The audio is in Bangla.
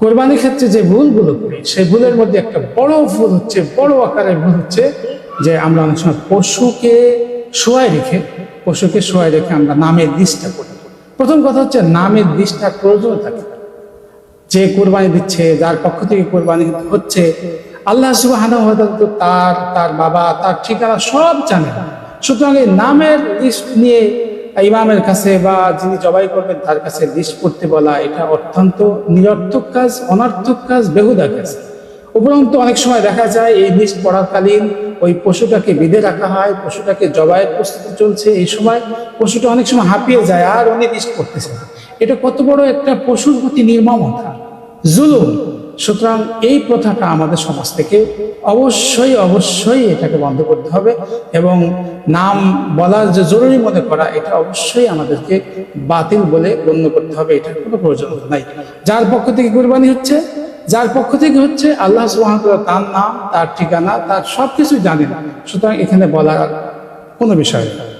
কোরবানির ক্ষেত্রে যে ভুলগুলো করি, সেই ভুলের মধ্যে একটা বড় ভুল হচ্ছে, বড় আকারের ভুল হচ্ছে যে আমরা অনেক সময় পশুকে শোয়াই রেখে, পশুকে শোয়াই রেখে আমরা নামের দিশটা করি। প্রথম কথা হচ্ছে নামের দিশটা প্রয়োজন থাকে। যে কোরবানি দিচ্ছে, যার পক্ষ থেকে কোরবানি হচ্ছে, আল্লাহ ওয়া তার তার বাবা, তার ঠিকানা সব জানেন সুতরাং এই নামের লিস্ট নিয়ে ইমামের কাছে বা যিনি জবাই করবেন, তার কাছে লিস্ট করতে বলা, এটা অত্যন্ত নিরর্থক কাজ, অনার্থক কাজ, বেহুদা কাজ। উপরন্তু অনেক সময় দেখা যায়, এই লিস্ট পড়াকালীন ওই পশুটাকে বেঁধে রাখা হয়, পশুটাকে জবাইয়ের প্রস্তুতি চলছে, এই সময় পশুটা অনেক সময় হাঁপিয়ে যায়, আর উনি লিস্ট করতেছে এটা কত বড় একটা পশুর প্রতি নির্মমতা। জুলুম। সুতরাং এই প্রথাটা আমাদের সমাজ থেকে অবশ্যই অবশ্যই এটাকে বন্ধ করতে হবে এবং নাম বলার যে জরুরি মনে করা, এটা অবশ্যই আমাদেরকে বাতিল বলে গণ্য করতে হবে, এটার কোনো প্রয়োজন নাই। যার পক্ষ থেকে কুরবানি হচ্ছে, যার পক্ষ থেকে হচ্ছে আল্লাহ তাআলা তার নাম, তার ঠিকানা, তার সব কিছুই জানেন। সুতরাং এখানে বলার কোনো বিষয় নেই।